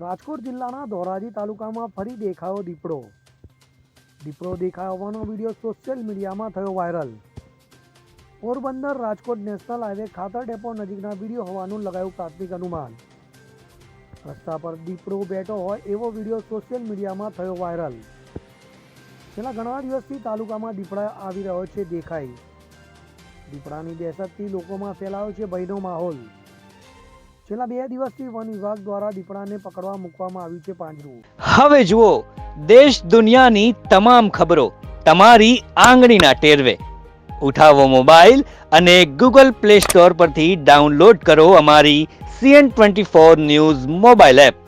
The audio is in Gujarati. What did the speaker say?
રાજકોટ જિલ્લાના ધોરાજી તાલુકામાં ફરી દેખાયો દીપડો. દીપડો દેખાયો હોવાનો વીડિયો સોશિયલ મીડિયામાં થયો viral. Porbandar Rajkot national highway ખાતર ડેપો નજીકના વીડિયો હોવાનું લગાયું પ્રાથમિક અનુમાન. રસ્તા પર દીપડો બેઠો હોય એવો વીડિયો સોશિયલ મીડિયામાં થયો વાયરલ. છેલ્લા ઘણા દિવસથી તાલુકામાં દીપડા આવી રહ્યો છે, દેખાઈ. દીપડાની દહેશતથી લોકોમાં ફેલાયો છે ભયનો માહોલ. છેલ્લા બે દિવસથી વન વિભાગ દ્વારા દીપડાને પકડવા મૂકવામાં આવ્યું છે પાંજરું. હવે જુઓ, દેશ દુનિયાની તમામ ખબરો તમારી આંગળીના ટેરવે. ઉઠાવો મોબાઈલ અને ગૂગલ પ્લે સ્ટોર પરથી ડાઉનલોડ કરો અમારી CN twenty four news mobile app.